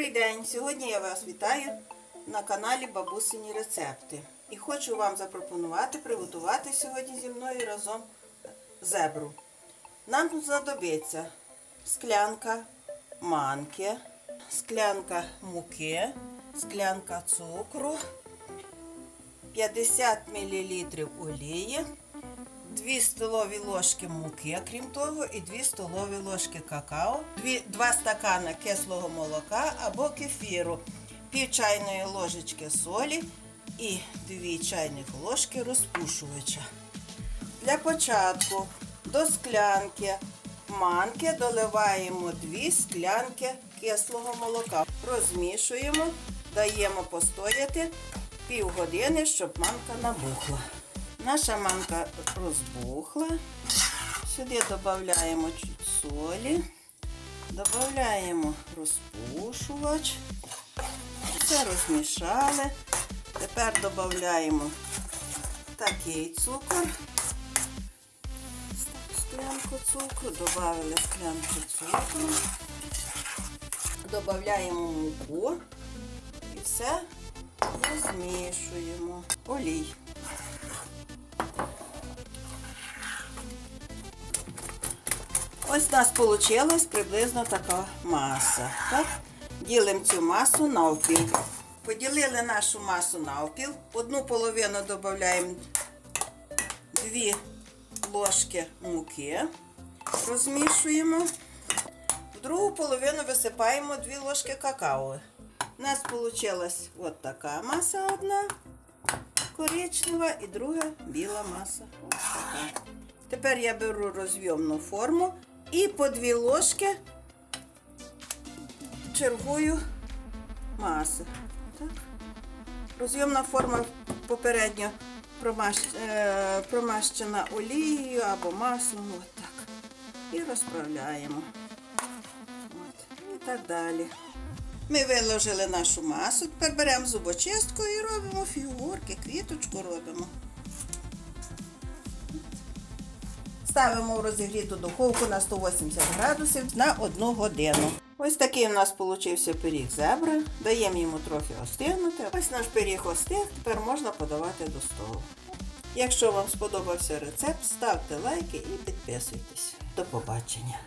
Добрий день! Сьогодні я вас вітаю на каналі Бабусині Рецепти. І хочу вам запропонувати приготувати сьогодні зі мною разом зебру. Нам знадобиться склянка манки, склянка муки, склянка цукру, 50 мл олії, 2 столові ложки муки, крім того, і 2 столові ложки какао, 2 стакани кислого молока або кефіру, пів чайної ложечки солі і 2 чайних ложки розпушувача. Для початку до склянки манки доливаємо 2 склянки кислого молока. Розмішуємо, даємо постояти півгодини, щоб манка набухла. Наша манка розбухла. Сюди додаємо чуть солі, додаємо розпушувач. Все розмішали. Тепер додаємо такий цукор. Склянку цукру, додали склянку цукру, додаємо муку і все розмішуємо. Олій. Ось у нас вийшла приблизно така маса. Так? Ділимо цю масу навпіл. Поділили нашу масу навпіл. Одну половину додаємо 2 ложки муки, розмішуємо. В другу половину висипаємо 2 ложки какао. У нас вийшла от така маса одна коричнева і друга біла маса. Ось така. Тепер я беру розйомну форму і по дві ложки чергую маси. Так. Розйомна форма попередньо е, промащена олією або маслом. От так. І розправляємо. От. І так далі. Ми виложили нашу масу, тепер беремо зубочистку і робимо фігурки, квіточку робимо. Ставимо в розігріту духовку на 180 градусів на 1 годину. Ось такий у нас получився пиріг зебра. Даємо йому трохи остигнути. Ось наш пиріг остиг, тепер можна подавати до столу. Якщо вам сподобався рецепт, ставте лайки і підписуйтесь. До побачення!